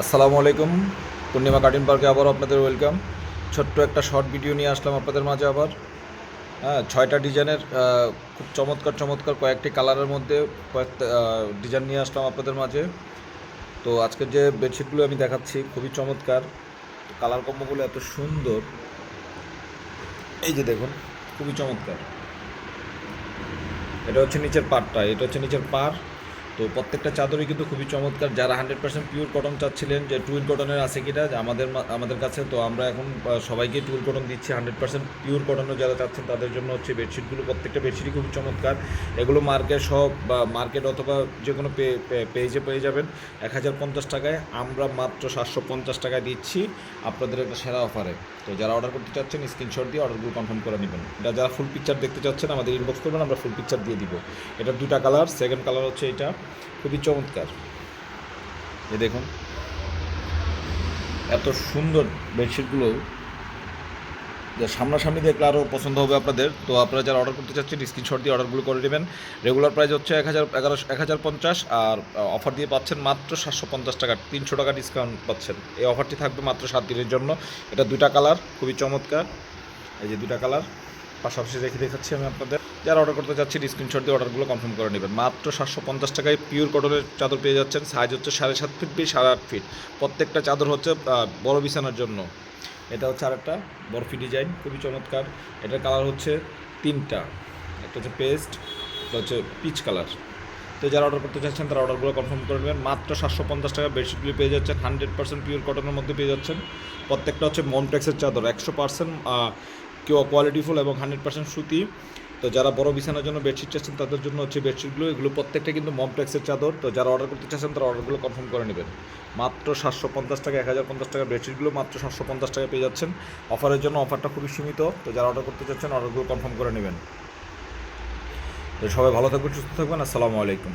আসসালামু আলাইকুম। পূর্ণিমা কার্টিন পার্কে আবার আপনাদের ওয়েলকাম। ছোট্ট একটা শর্ট ভিডিও নিয়ে আসলাম আপনাদের মাঝে আবার। হ্যাঁ ছয়টা ডিজাইনের খুব চমৎকার চমৎকার কয়েকটি কালারের মধ্যে কয়েকটা ডিজাইন নিয়ে আসলাম আপনাদের মাঝে। তো আজকের যে বেডশিটগুলো আমি দেখাচ্ছি, খুবই চমৎকার। কালার কম্বোগুলো এত সুন্দর। এই যে দেখুন, খুবই চমৎকার। এটা হচ্ছে নিচের পাড়টা, এটা হচ্ছে নিচের পাড়। তো প্রত্যেকটা চাদরই কিন্তু খুবই চমৎকার। যারা হান্ড্রেড পার্সেন্ট পিওর কটন চাচ্ছিলেন যে টুইন কটনের আছে কিনা আমাদের আমাদের কাছে, তো আমরা এখন সবাইকে টুইন কটন দিচ্ছি। হান্ড্রেড পার্সেন্ট পিওর কটনও যারা চাচ্ছেন, তাদের জন্য হচ্ছে বেডশিটগুলো প্রত্যেকটা বেডশিটই খুবই চমৎকার। এগুলো মার্কেট সব, বা মার্কেট অথবা যে কোনো পেজে পেয়ে যাবেন। এক হাজার পঞ্চাশ টাকায় আমরা মাত্র সাতশো পঞ্চাশ টাকায় দিচ্ছি আপনাদের একটা সেরা অফারে। তো যারা অর্ডার করতে চাচ্ছেন স্ক্রিনশট দিয়ে অর্ডারগুলো কনফার্ম করে নেবেন। এটা যারা ফুল পিকচার দেখতে চাচ্ছেন, আমাদের ইনবক্স করবেন, আমরা ফুল পিকচার দিয়ে দিব। এটা দুটা কালার সেকেন্ড কালার হচ্ছে এটা। খুবই চমৎকার। এই দেখুন, এত সুন্দর বেডশিটগুলো যে সামনাসামনি দেখলে আরও পছন্দ হবে আপনাদের। তো আপনারা যারা অর্ডার করতে চাচ্ছেন স্ক্রিনশট দিয়ে অর্ডারগুলো করে নেবেন। রেগুলার প্রাইস হচ্ছে এক হাজার, এগারো, এক হাজার পঞ্চাশ আর অফার দিয়ে পাচ্ছেন মাত্র সাতশো পঞ্চাশ টাকা, তিনশো টাকা ডিসকাউন্ট পাচ্ছেন। এই অফারটি থাকবে মাত্র সাত দিনের জন্য। এটা দুইটা কালার খুবই চমৎকার। এই যে দুইটা কালার পাশাপাশি রেখে দেখাচ্ছি আমি আপনাদের। যারা অর্ডার করতে চাচ্ছেন স্ক্রিনশট দিয়ে অর্ডারগুলো কনফার্ম করে নেবেন। মাত্র সাতশো পঞ্চাশ টাকায় পিওর কটনের চাদর পেয়ে যাচ্ছেন। সাইজ হচ্ছে সাড়ে সাত ফিট বি সাড়ে আট ফিট প্রত্যেকটা চাদর হচ্ছে বড় বিছানার জন্য। এটা হচ্ছে আরেকটা বরফি ডিজাইন খুবই চমৎকার। এটার কালার হচ্ছে তিনটা। একটা হচ্ছে পেস্ট একটা হচ্ছে পিচ কালার তো যারা অর্ডার করতে চাচ্ছেন, তারা অর্ডারগুলো কনফার্ম করে নেবেন। মাত্র সাতশো পঞ্চাশ টাকা বেডশিটগুলি পেয়ে যাচ্ছেন। হান্ড্রেড পার্সেন্ট পিওর কটনের মধ্যে পেয়ে যাচ্ছেন। প্রত্যেকটা হচ্ছে মমটেক্সের চাদর। একশো পার্সেন্ট কেউ কোয়ালিটিফুল এবং হান্ড্রেড পার্সেন্ট সুতি। তো যারা বড় বিছানার জন্য বেডশিট চাচ্ছেন, তাদের জন্য হচ্ছে বেডশিটগুলো এগুলো প্রত্যেকটা কিন্তু মমটেক্সের চাদর। তো যারা অর্ডার করতে চাচ্ছেন, তারা অর্ডারগুলো কনফার্ম করে নেবেন। মাত্র সাতশো পঞ্চাশ টাকা, এক হাজার পঞ্চাশ টাকা বেডশিটগুলো মাত্র সাতশো পঞ্চাশ টাকা পেয়ে যাচ্ছেন। অফারের জন্য অফারটা খুবই সীমিত। তো যারা অর্ডার করতে চাচ্ছেন অর্ডারগুলো কনফার্ম করে নেবেন। তো সবাই ভালো থাকবেন, সুস্থ থাকবেন। আসসালামু আলাইকুম।